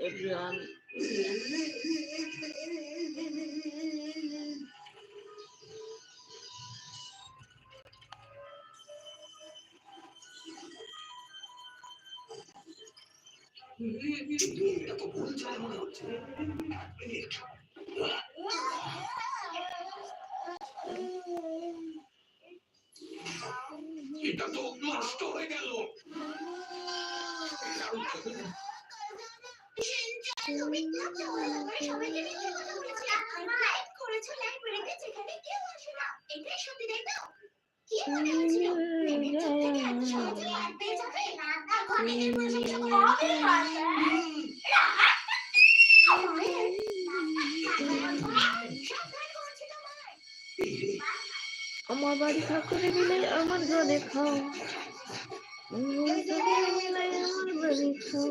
everyone. এটা আমার বাড়ি ঠাকুরে দিলে আমার ঘরে খাও আমার বাড়ি খাও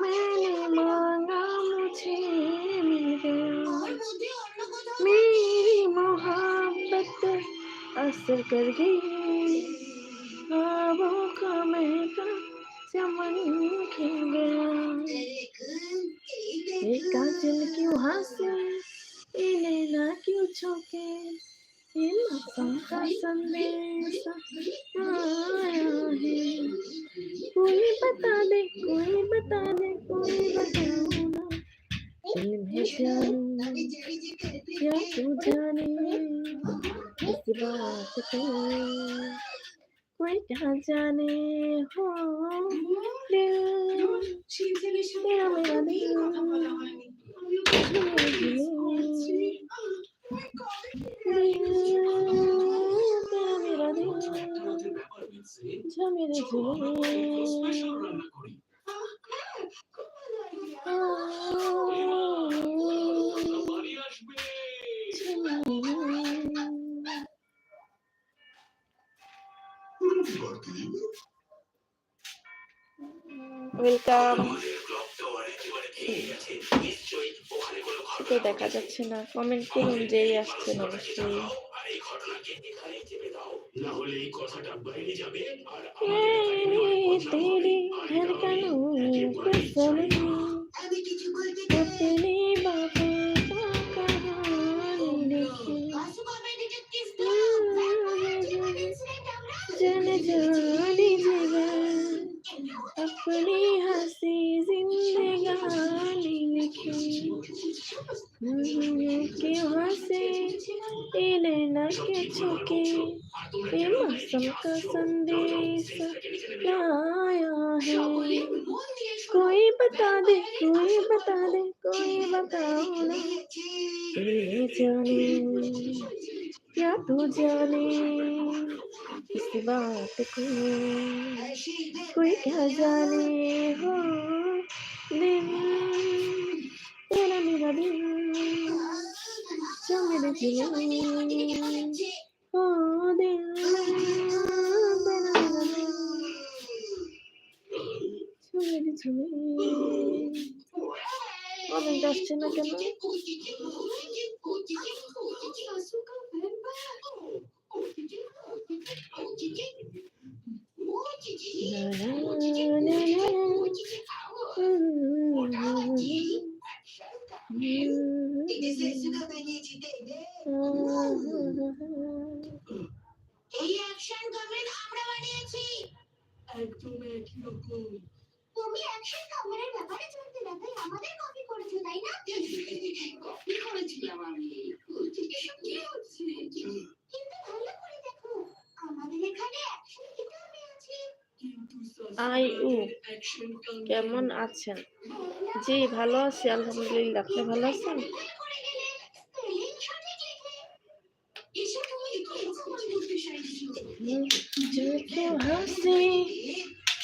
मैंने मांगा मुझे मिल गया मेरी मोहब्बत असर कर गई ख्वाबों का महका चमन खिल गया। ये काजल क्यों हंसे ये नैना क्यों छौके? ये मौसम का संदेश आया है कोई बता दे कोई बता दे कोई बताओ ना इल्म है जानू क्या तू जाने इस बात को कोई क्या जाने हो দেখা যাচ্ছে না। কমেন্ট করুন যেই আসছেন অবশ্যই। আর এই संदेश लाया है कोई बता दे कोई बता दे कोई बताओ ना ये जाने क्या तू जाने इस बात को कोई क्या जाने हो दिल तेरा मेरा दिल जो मेरे दिल ओ दिल to me. যাচ্ছে না কেন একদম একই রকম তুমি অ্যাকশন ব্যাপারে জানতে না তাই আমাদের কপি করেছ তাই না? কপি করেছিলাম আমি। কি হচ্ছে? কিন্তু ভালো করে দেখো আমাদের এখানে অ্যাকশন কিতাবে আছে। আই উ কেমন আছেন? জি ভালো আছি আলহামদুলিল্লাহ। আপনি ভালো আছেন? ভুল করে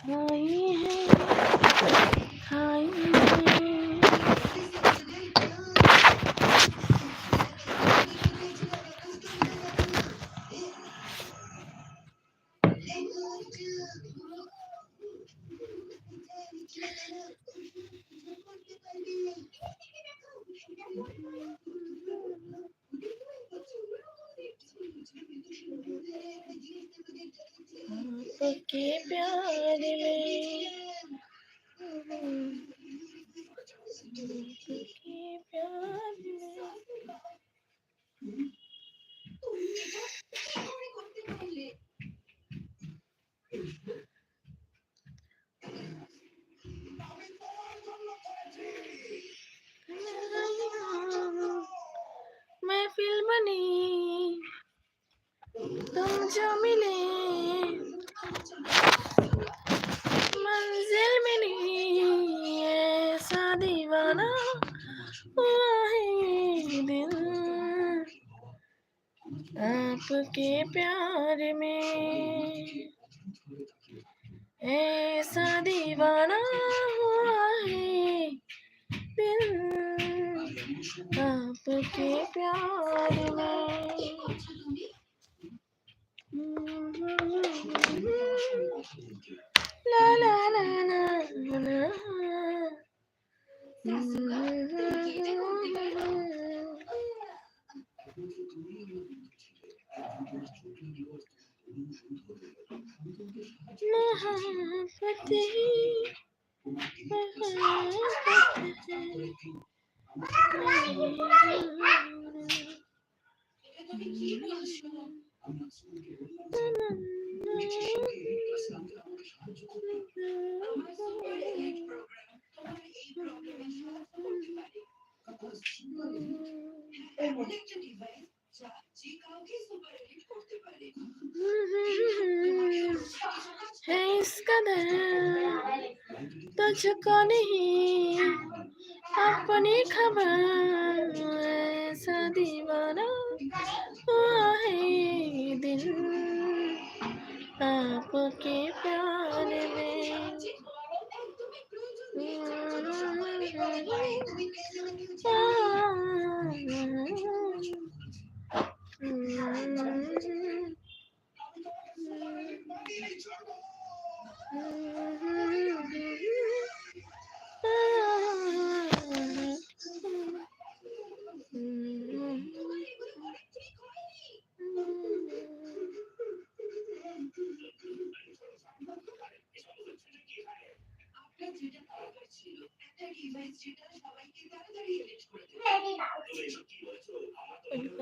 তুমি কি বলতে का सलेसा अपना फनाने की कसम खाई है खाई है आपके प्यार आपके प्यार में ऐसा दीवाना हुआ है दिल आपके प्यार में ला ला ला ला ला সাহায্য করবে আমার है इस कदर तुझको नहीं अपनी खबर ऐसा दीवाना हुआ है दिल आपके प्यार Bye. Bye. Bye. Bye.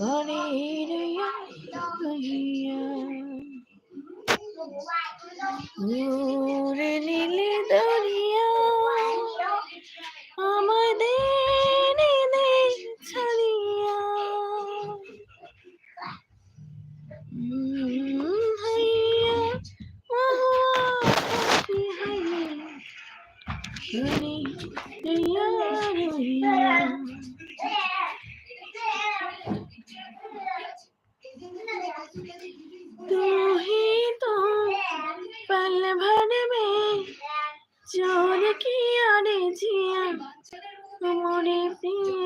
ঘরে রইয়া name. Ding.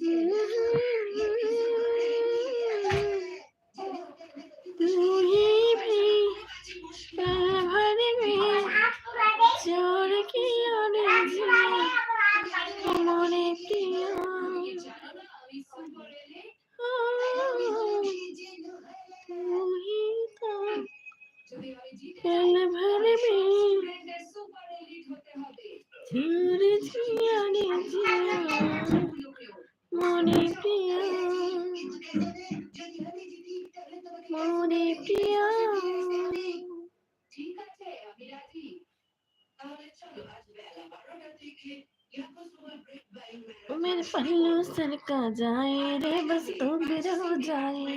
嗯 姐 मेरे पल्लू सर का जाए रे, बस तो बिर हो जाए।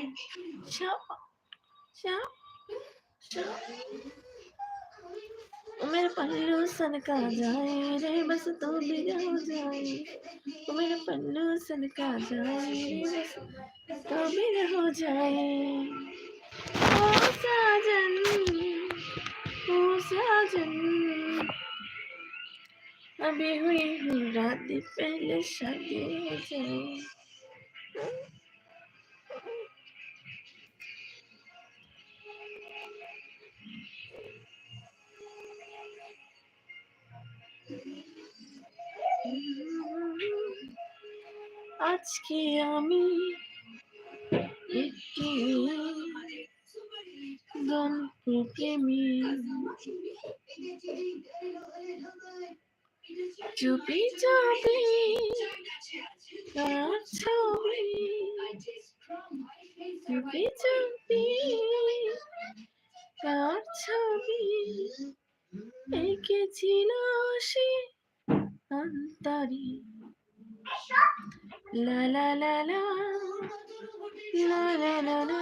मेरे पल्लू सन का जाए रे, बस तो बिर हो जाए। मेरे पल्लू सन का जाए रे, बस तो बिर हो जाए। ओ साजन ओ साजन। अभी हुई हुई रात पहले शादी हो जाए আজকে আমি একটি গল্প প্রেমী চুপি চুপি ছবি চুপি চুপি তার ছবি এঁকেছিল সে অন্তরে লা লা লা লা লা লা লা লা.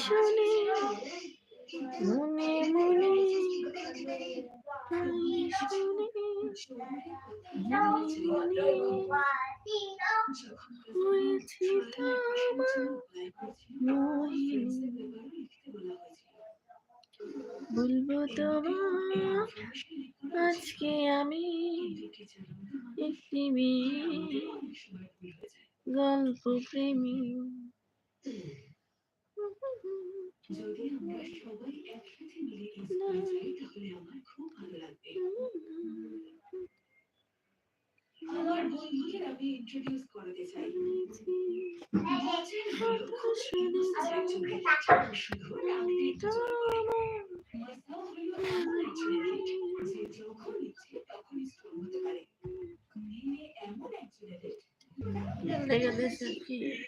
শুনে মনে মনে বলব তোমার আজকে আমি একটি মেয়ে গল্প প্রেমী। যদি আমরা সবাই একসাথে মিলে এই যাই তাহলে আমার খুব ভালো লাগবে। আমার বন্ধুদের আমি ইন্ট্রোডিউস করাতে চাই। বছর হলো একজনকে শুধু রাখতে poderia descer aqui.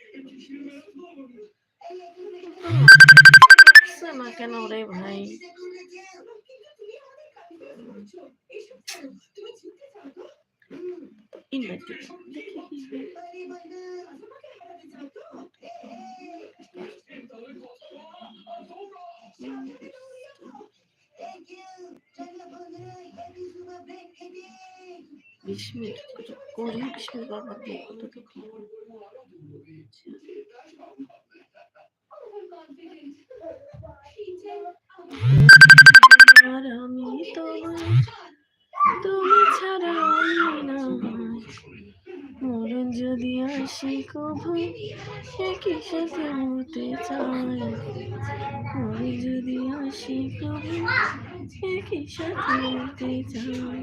আর আমি তোমায় তুমি ছাড়া আমি না যদি আসি কভু একই সাথে মরতে চাই মরণ যদি আসি কভু একই সাথে মরতে চাই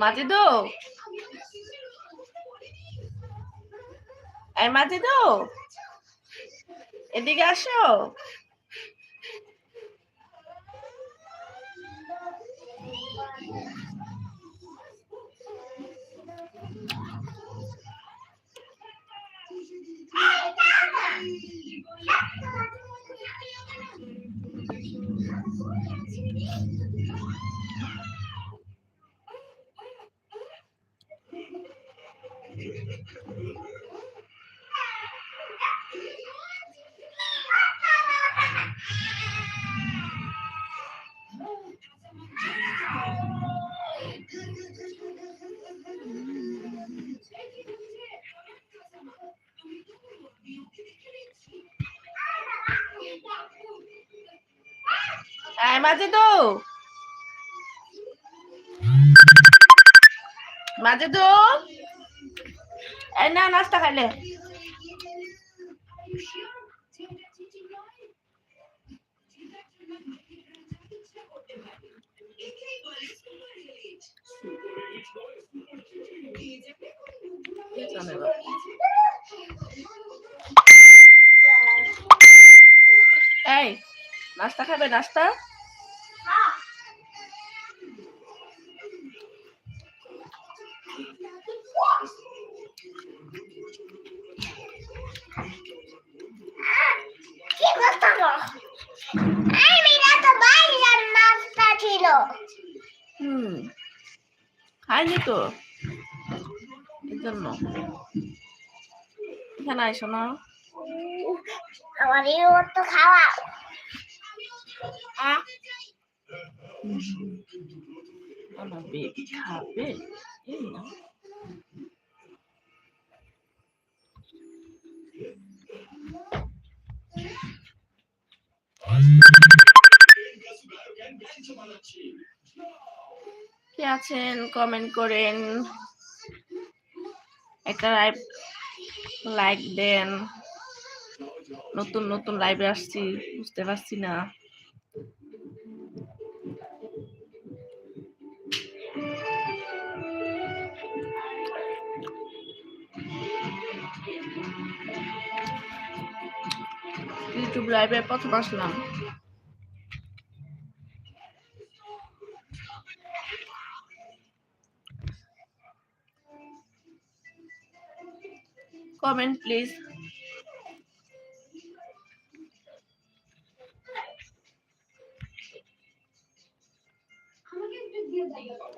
মরতে চাই মরণ যদি আসি। কভু একই সাথে মরতে আসো এই মাজিদো মাজিদো এই না নাস্তা খাইলে। এই নাস্তা খাবে নাস্তা? তো? এই জন্য। এখানে আইসো না। আমার এই তো খাওয়া আমার বেবি খাবে এই না। কে আছেন কমেন্ট করেন। একটা লাইভ লাইক দেন। নতুন নতুন লাইভে আসছি, বুঝতে পারছি না। ইউটিউব লাইভে প্রথম আসলাম। কমেন্ট প্লিজ ওরে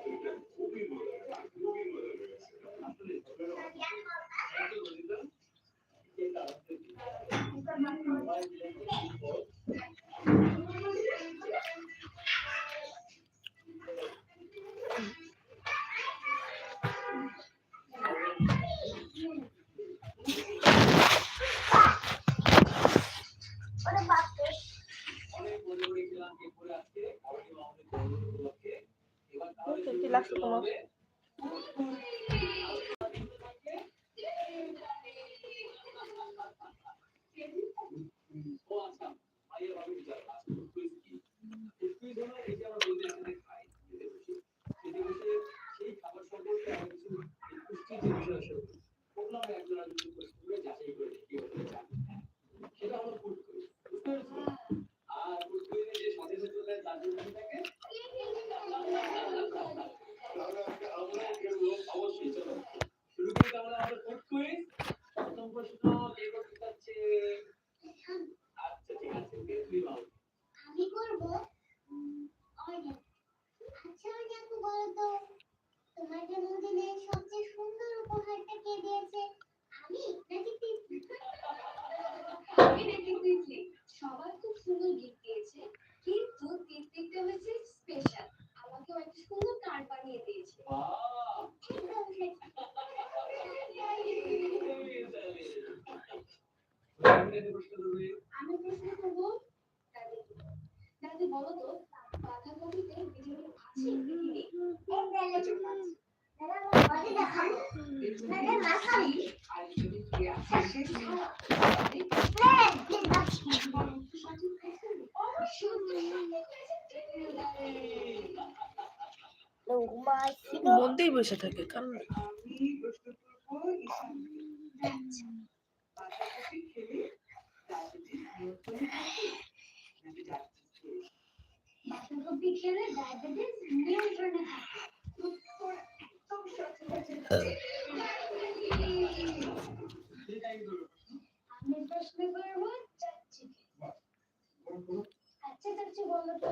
মন্দির বসে থাকে কারণ আমি প্রশ্ন করব আচ্ছা চাচ্ছি বলো তো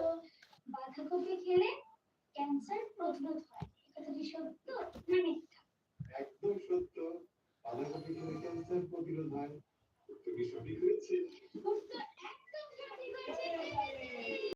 বাঁধাকপি খেলে ক্যান্সার প্রতিরোধ হয়। এটা কি সত্য না মিথ্যা? একদম সত্য। বাঁধাকপি খেলে ক্যান্সার প্রতিরোধ হয়। তুমি সঠিক হয়েছে? একদম সঠিক হয়েছে।